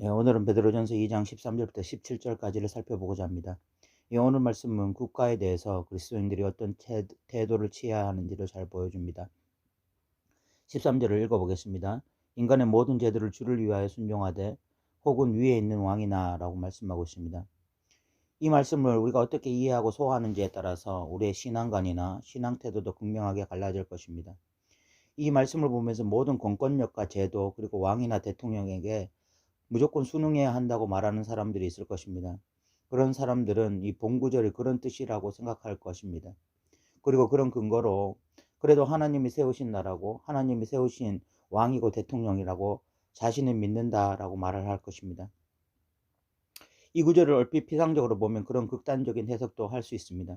예, 오늘은 베드로전서 2장 13절부터 17절까지를 살펴보고자 합니다. 이 오늘 말씀은 국가에 대해서 그리스도인들이 어떤 태, 태도를 취해야 하는지를 잘 보여줍니다. 13절을 읽어보겠습니다. 인간의 모든 제도를 주를 위하여 순종하되 혹은 위에 있는 왕이나 라고 말씀하고 있습니다. 이 말씀을 우리가 어떻게 이해하고 소화하는지에 따라서 우리의 신앙관이나 신앙 태도도 극명하게 갈라질 것입니다. 이 말씀을 보면서 모든 공권력과 제도 그리고 왕이나 대통령에게 무조건 순응해야 한다고 말하는 사람들이 있을 것입니다. 그런 사람들은 이 본구절이 그런 뜻이라고 생각할 것입니다. 그리고 그런 근거로 그래도 하나님이 세우신 나라고 하나님이 세우신 왕이고 대통령이라고 자신을 믿는다라고 말을 할 것입니다. 이 구절을 얼핏 피상적으로 보면 그런 극단적인 해석도 할 수 있습니다.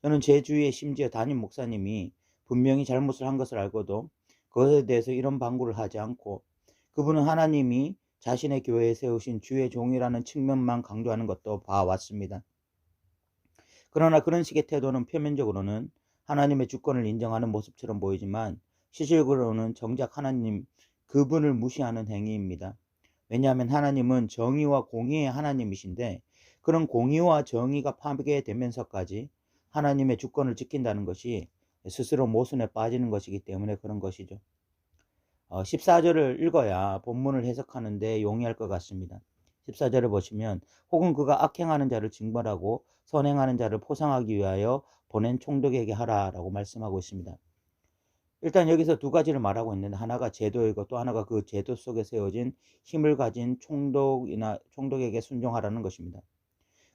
저는 제 주위에 심지어 담임 목사님이 분명히 잘못을 한 것을 알고도 그것에 대해서 이런 방구를 하지 않고 그분은 하나님이 자신의 교회에 세우신 주의 종이라는 측면만 강조하는 것도 봐왔습니다. 그러나 그런 식의 태도는 표면적으로는 하나님의 주권을 인정하는 모습처럼 보이지만 실질적으로는 정작 하나님 그분을 무시하는 행위입니다. 왜냐하면 하나님은 정의와 공의의 하나님이신데 그런 공의와 정의가 파괴되면서까지 하나님의 주권을 지킨다는 것이 스스로 모순에 빠지는 것이기 때문에 그런 것이죠. 어, 14절을 읽어야 본문을 해석하는데 용이할 것 같습니다. 14절을 보시면 혹은 그가 악행하는 자를 징벌하고 선행하는 자를 포상하기 위하여 보낸 총독에게 하라라고 말씀하고 있습니다. 일단 여기서 두 가지를 말하고 있는데 하나가 제도이고 또 하나가 그 제도 속에 세워진 힘을 가진 총독이나 총독에게 순종하라는 것입니다.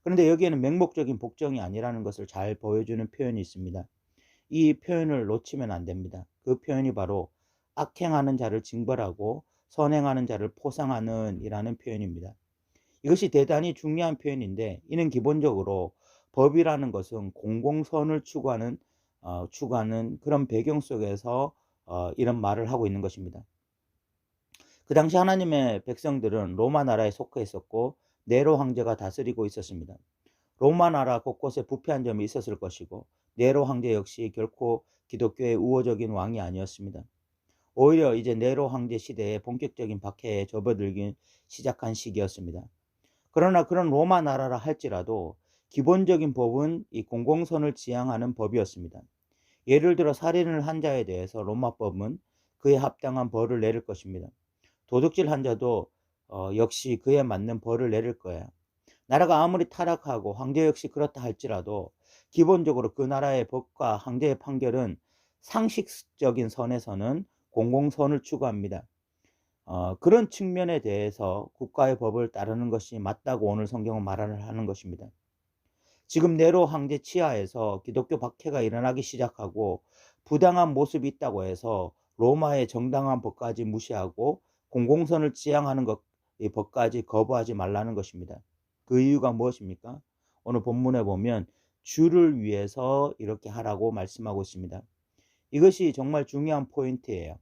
그런데 여기에는 맹목적인 복종이 아니라는 것을 잘 보여주는 표현이 있습니다. 이 표현을 놓치면 안 됩니다. 그 표현이 바로 악행하는 자를 징벌하고 선행하는 자를 포상하는 이라는 표현입니다. 이것이 대단히 중요한 표현인데 이는 기본적으로 법이라는 것은 공공선을 추구하는 어, 추구하는 그런 배경 속에서 어, 이런 말을 하고 있는 것입니다. 그 당시 하나님의 백성들은 로마 나라에 속해 있었고 네로 황제가 다스리고 있었습니다. 로마 나라 곳곳에 부패한 점이 있었을 것이고 네로 황제 역시 결코 기독교의 우호적인 왕이 아니었습니다. 오히려 이제 네로 황제 시대에 본격적인 박해에 접어들기 시작한 시기였습니다. 그러나 그런 로마 나라라 할지라도 기본적인 법은 이 공공선을 지향하는 법이었습니다. 예를 들어 살인을 한 자에 대해서 로마법은 그에 합당한 벌을 내릴 것입니다. 도둑질 한 자도 어, 역시 그에 맞는 벌을 내릴 거예요. 나라가 아무리 타락하고 황제 역시 그렇다 할지라도 기본적으로 그 나라의 법과 황제의 판결은 상식적인 선에서는 공공선을 추구합니다. 어, 그런 측면에 대해서 국가의 법을 따르는 것이 맞다고 오늘 성경은 말을 하는 것입니다. 지금 네로 황제 치하에서 기독교 박해가 일어나기 시작하고 부당한 모습이 있다고 해서 로마의 정당한 법까지 무시하고 공공선을 지향하는 것, 이 법까지 거부하지 말라는 것입니다. 그 이유가 무엇입니까? 오늘 본문에 보면 주를 위해서 이렇게 하라고 말씀하고 있습니다. 이것이 정말 중요한 포인트예요.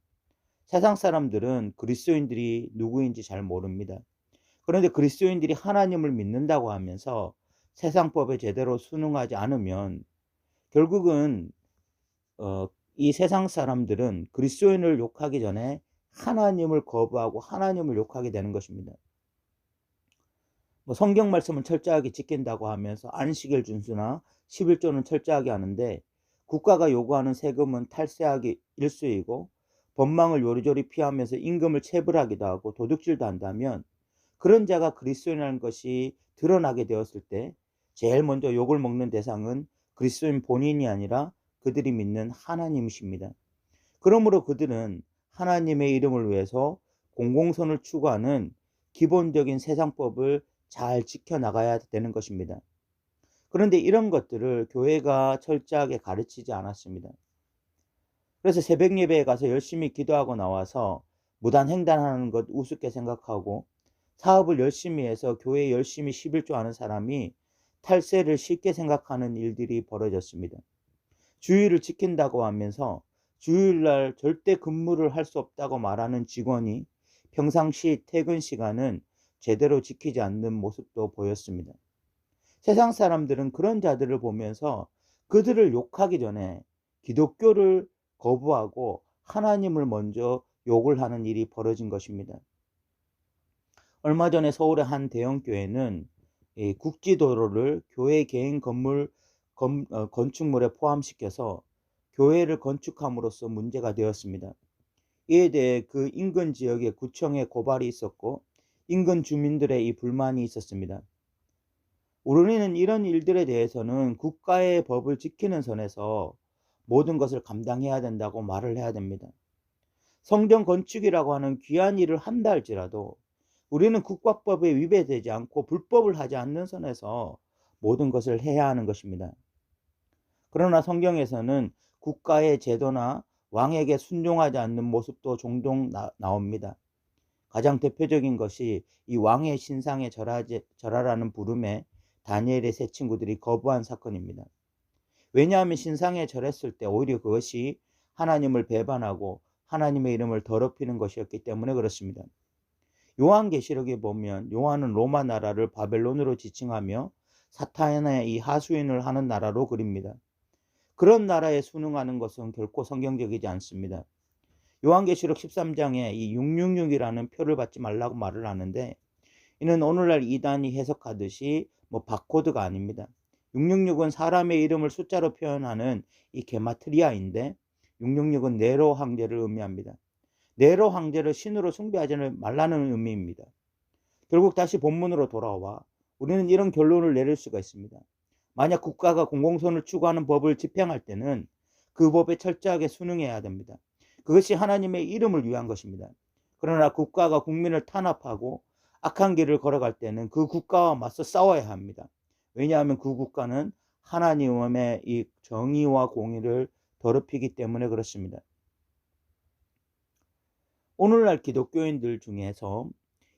세상 사람들은 그리스도인들이 누구인지 잘 모릅니다. 그런데 그리스도인들이 하나님을 믿는다고 하면서 세상법에 제대로 순응하지 않으면 결국은 어, 이 세상 사람들은 그리스도인을 욕하기 전에 하나님을 거부하고 하나님을 욕하게 되는 것입니다. 뭐 성경 말씀은 철저하게 지킨다고 하면서 안식일 준수나 11조는 철저하게 하는데 국가가 요구하는 세금은 탈세하기 일수이고 법망을 요리조리 피하면서 임금을 체불하기도 하고 도둑질도 한다면 그런 자가 그리스도인이라는 것이 드러나게 되었을 때 제일 먼저 욕을 먹는 대상은 그리스도인 본인이 아니라 그들이 믿는 하나님이십니다. 그러므로 그들은 하나님의 이름을 위해서 공공선을 추구하는 기본적인 세상법을 잘 지켜나가야 되는 것입니다. 그런데 이런 것들을 교회가 철저하게 가르치지 않았습니다. 그래서 새벽 예배에 가서 열심히 기도하고 나와서 무단 횡단하는 것 우습게 생각하고 사업을 열심히 해서 교회에 열심히 11조 하는 사람이 탈세를 쉽게 생각하는 일들이 벌어졌습니다. 주의를 지킨다고 하면서 주일날 절대 근무를 할 수 없다고 말하는 직원이 평상시 퇴근 시간은 제대로 지키지 않는 모습도 보였습니다. 세상 사람들은 그런 자들을 보면서 그들을 욕하기 전에 기독교를 거부하고 하나님을 먼저 욕을 하는 일이 벌어진 것입니다. 얼마 전에 서울의 한 대형 교회는 이 국지도로를 교회 개인 건물 건, 어, 건축물에 포함시켜서 교회를 건축함으로써 문제가 되었습니다. 이에 대해 그 인근 지역의 구청에 고발이 있었고 인근 주민들의 이 불만이 있었습니다. 우리는 이런 일들에 대해서는 국가의 법을 지키는 선에서 모든 것을 감당해야 된다고 말을 해야 됩니다. 성전 건축이라고 하는 귀한 일을 한다 할지라도 우리는 국가법에 위배되지 않고 불법을 하지 않는 선에서 모든 것을 해야 하는 것입니다. 그러나 성경에서는 국가의 제도나 왕에게 순종하지 않는 모습도 종종 나, 옵니다 가장 대표적인 것이 이 왕의 신상에 절하지, 절하라는 부름에 다니엘의 세 친구들이 거부한 사건입니다. 왜냐하면 신상에 절했을 때 오히려 그것이 하나님을 배반하고 하나님의 이름을 더럽히는 것이었기 때문에 그렇습니다. 요한계시록에 보면 요한은 로마 나라를 바벨론으로 지칭하며 사탄의 이 하수인을 하는 나라로 그립니다. 그런 나라에 순응하는 것은 결코 성경적이지 않습니다. 요한계시록 13장에 이 666이라는 표를 받지 말라고 말을 하는데 이는 오늘날 이단이 해석하듯이 뭐 바코드가 아닙니다. 666은 사람의 이름을 숫자로 표현하는 이 게마트리아인데 666은 네로 황제를 의미합니다. 네로 황제를 신으로 숭배하지 말라는 의미입니다. 결국 다시 본문으로 돌아와 우리는 이런 결론을 내릴 수가 있습니다. 만약 국가가 공공선을 추구하는 법을 집행할 때는 그 법에 철저하게 순응해야 됩니다. 그것이 하나님의 이름을 위한 것입니다. 그러나 국가가 국민을 탄압하고 악한 길을 걸어갈 때는 그 국가와 맞서 싸워야 합니다. 왜냐하면 그 국가는 하나님의 이 정의와 공의를 더럽히기 때문에 그렇습니다. 오늘날 기독교인들 중에서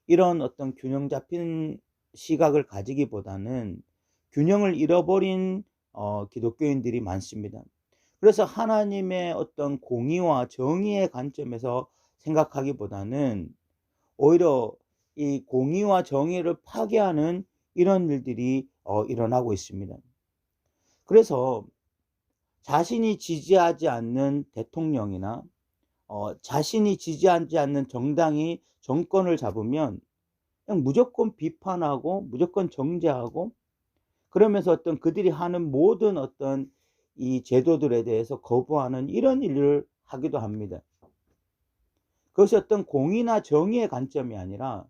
이런 어떤 균형 잡힌 시각을 가지기보다는 균형을 잃어버린 어, 기독교인들이 많습니다. 그래서 하나님의 어떤 공의와 정의의 관점에서 생각하기보다는 오히려 이 공의와 정의를 파괴하는 이런 일들이 어, 일어나고 있습니다. 그래서 자신이 지지하지 않는 대통령이나 어, 자신이 지지하지 않는 정당이 정권을 잡으면 그냥 무조건 비판하고 무조건 정죄하고 그러면서 어떤 그들이 하는 모든 어떤 이 제도들에 대해서 거부하는 이런 일을 하기도 합니다. 그것이 어떤 공의나 정의의 관점이 아니라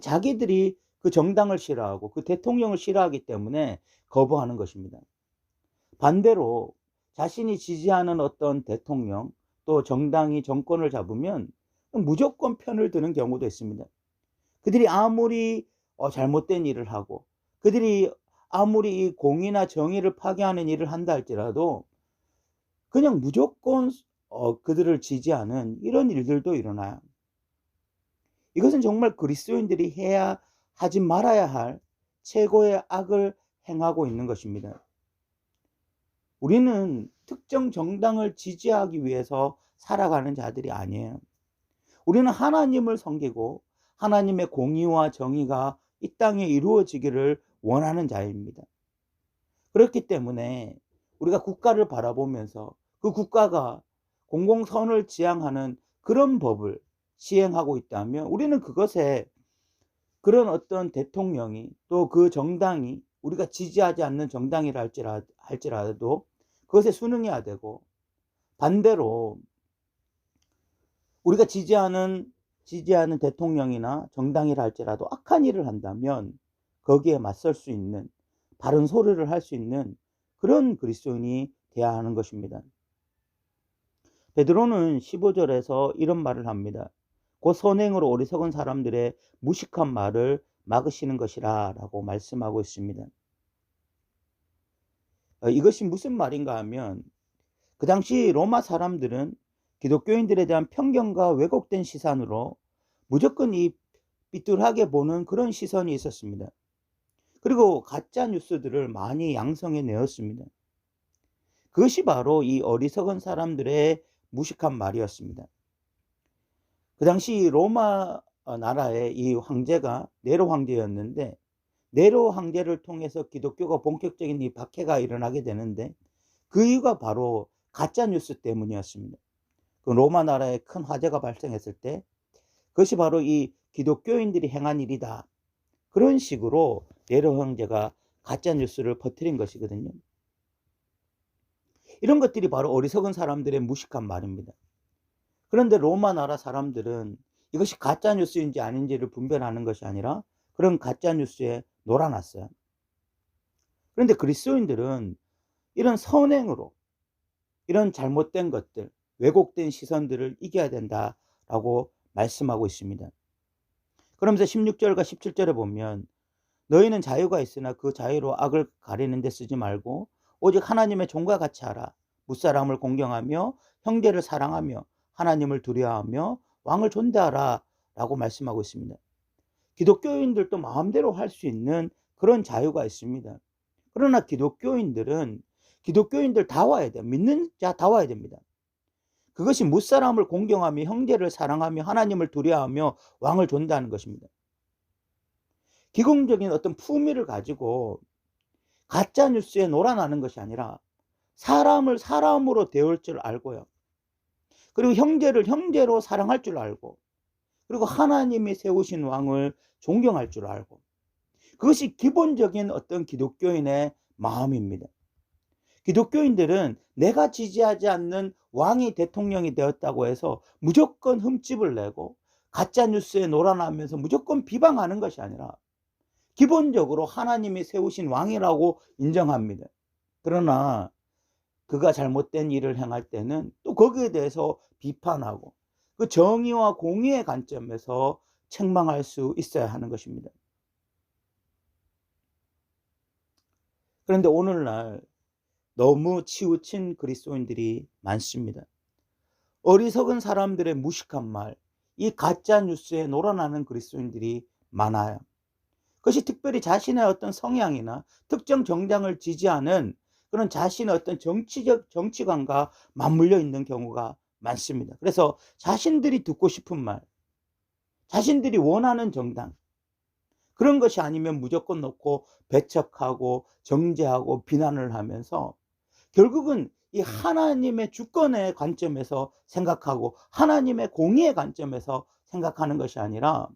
자기들이 그 정당을 싫어하고 그 대통령을 싫어하기 때문에 거부하는 것입니다. 반대로 자신이 지지하는 어떤 대통령 또 정당이 정권을 잡으면 무조건 편을 드는 경우도 있습니다. 그들이 아무리 어, 잘못된 일을 하고 그들이 아무리 이 공의나 정의를 파괴하는 일을 한다 할지라도 그냥 무조건 어, 그들을 지지하는 이런 일들도 일어나요. 이것은 정말 그리스도인들이 해야 하지 말아야 할 최고의 악을 행하고 있는 것입니다. 우리는 특정 정당을 지지하기 위해서 살아가는 자들이 아니에요. 우리는 하나님을 섬기고 하나님의 공의와 정의가 이 땅에 이루어지기를 원하는 자입니다. 그렇기 때문에 우리가 국가를 바라보면서 그 국가가 공공선을 지향하는 그런 법을 시행하고 있다면 우리는 그것에 그런 어떤 대통령이 또 그 정당이 우리가 지지하지 않는 정당이라 할지라도 그것에 순응해야 되고 반대로 우리가 지지하는 지지하는 대통령이나 정당이라 할지라도 악한 일을 한다면 거기에 맞설 수 있는 바른 소리를 할 수 있는 그런 그리스도인이 되어야 하는 것입니다. 베드로는 15절에서 이런 말을 합니다. 곧 선행으로 어리석은 사람들의 무식한 말을 막으시는 것이라 라고 말씀하고 있습니다. 어, 이것이 무슨 말인가 하면 그 당시 로마 사람들은 기독교인들에 대한 편견과 왜곡된 시선으로 무조건 이 삐뚤하게 보는 그런 시선이 있었습니다. 그리고 가짜 뉴스들을 많이 양성해 내었습니다. 그것이 바로 이 어리석은 사람들의 무식한 말이었습니다. 그 당시 로마 나라의 이 황제가 네로 황제였는데 네로 황제를 통해서 기독교가 본격적인 이 박해가 일어나게 되는데 그 이유가 바로 가짜 뉴스 때문이었습니다. 그 로마 나라에 큰 화재가 발생했을 때 그것이 바로 이 기독교인들이 행한 일이다. 그런 식으로 네로 형제가 가짜 뉴스를 퍼뜨린 것이거든요. 이런 것들이 바로 어리석은 사람들의 무식한 말입니다. 그런데 로마 나라 사람들은 이것이 가짜 뉴스인지 아닌지를 분별하는 것이 아니라 그런 가짜 뉴스에 놀아났어요. 그런데 그리스도인들은 이런 선행으로 이런 잘못된 것들, 왜곡된 시선들을 이겨야 된다라고 말씀하고 있습니다. 그러면서 16절과 17절에 보면 너희는 자유가 있으나 그 자유로 악을 가리는 데 쓰지 말고 오직 하나님의 종과 같이 하라. 무사람을 공경하며 형제를 사랑하며 하나님을 두려워하며 왕을 존대하라 라고 말씀하고 있습니다. 기독교인들도 마음대로 할 수 있는 그런 자유가 있습니다. 그러나 기독교인들은 기독교인들 다 와야 돼요. 믿는 자 다 와야 됩니다. 그것이 무사람을 공경하며 형제를 사랑하며 하나님을 두려워하며 왕을 존대하는 것입니다. 기공적인 어떤 품위를 가지고 가짜 뉴스에 놀아나는 것이 아니라 사람을 사람으로 대할 줄 알고요. 그리고 형제를 형제로 사랑할 줄 알고 그리고 하나님이 세우신 왕을 존경할 줄 알고 그것이 기본적인 어떤 기독교인의 마음입니다. 기독교인들은 내가 지지하지 않는 왕이 대통령이 되었다고 해서 무조건 흠집을 내고 가짜 뉴스에 놀아나면서 무조건 비방하는 것이 아니라 기본적으로 하나님이 세우신 왕이라고 인정합니다. 그러나 그가 잘못된 일을 행할 때는 또 거기에 대해서 비판하고 그 정의와 공의의 관점에서 책망할 수 있어야 하는 것입니다. 그런데 오늘날 너무 치우친 그리스도인들이 많습니다. 어리석은 사람들의 무식한 말, 이 가짜 뉴스에 놀아나는 그리스도인들이 많아요. 그것이 특별히 자신의 어떤 성향이나 특정 정당을 지지하는 그런 자신의 어떤 정치적 정치관과 맞물려 있는 경우가 많습니다. 그래서 자신들이 듣고 싶은 말, 자신들이 원하는 정당, 그런 것이 아니면 무조건 놓고 배척하고 정죄하고 비난을 하면서 결국은 이 하나님의 주권의 관점에서 생각하고 하나님의 공의의 관점에서 생각하는 것이 아니라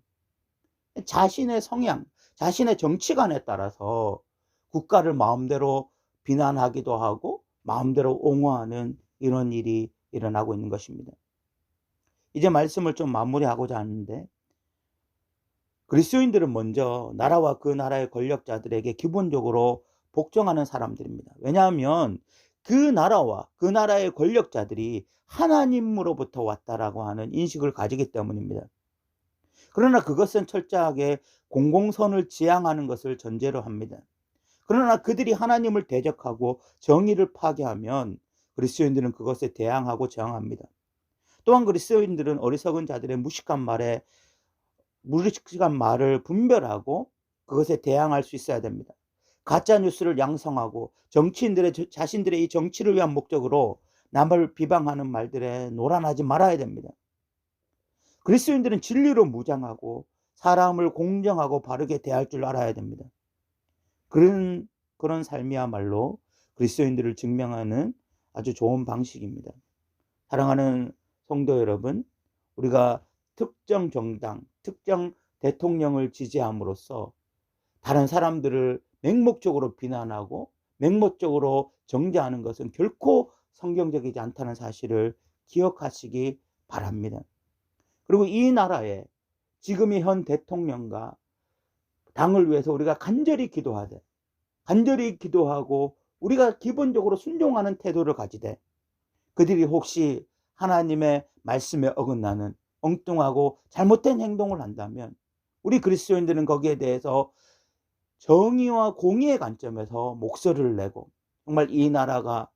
자신의 성향, 자신의 정치관에 따라서 국가를 마음대로 비난하기도 하고 마음대로 옹호하는 이런 일이 일어나고 있는 것입니다. 이제 말씀을 좀 마무리하고자 하는데 그리스도인들은 먼저 나라와 그 나라의 권력자들에게 기본적으로 복종하는 사람들입니다. 왜냐하면 그 나라와 그 나라의 권력자들이 하나님으로부터 왔다라고 하는 인식을 가지기 때문입니다. 그러나 그것은 철저하게 공공선을 지향하는 것을 전제로 합니다. 그러나 그들이 하나님을 대적하고 정의를 파괴하면 그리스도인들은 그것에 대항하고 저항합니다. 또한 그리스도인들은 어리석은 자들의 무식한 말에 무식한 말을 분별하고 그것에 대항할 수 있어야 됩니다. 가짜 뉴스를 양성하고 정치인들의 자신들의 이 정치를 위한 목적으로 남을 비방하는 말들에 노란하지 말아야 됩니다. 그리스도인들은 진리로 무장하고 사람을 공정하고 바르게 대할 줄 알아야 됩니다. 그런 그런 삶이야말로 그리스도인들을 증명하는 아주 좋은 방식입니다. 사랑하는 성도 여러분, 우리가 특정 정당, 특정 대통령을 지지함으로써 다른 사람들을 맹목적으로 비난하고 맹목적으로 정죄하는 것은 결코 성경적이지 않다는 사실을 기억하시기 바랍니다. 그리고 이 나라에 지금의 현 대통령과 당을 위해서 우리가 간절히 기도하되 간절히 기도하고 우리가 기본적으로 순종하는 태도를 가지되 그들이 혹시 하나님의 말씀에 어긋나는 엉뚱하고 잘못된 행동을 한다면 우리 그리스도인들은 거기에 대해서 정의와 공의의 관점에서 목소리를 내고 정말 이 나라가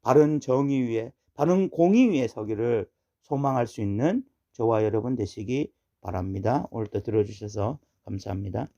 바른 정의 위에 바른 공의 위에 서기를 소망할 수 있는 저와 여러분 되시기 바랍니다. 오늘도 들어주셔서 감사합니다.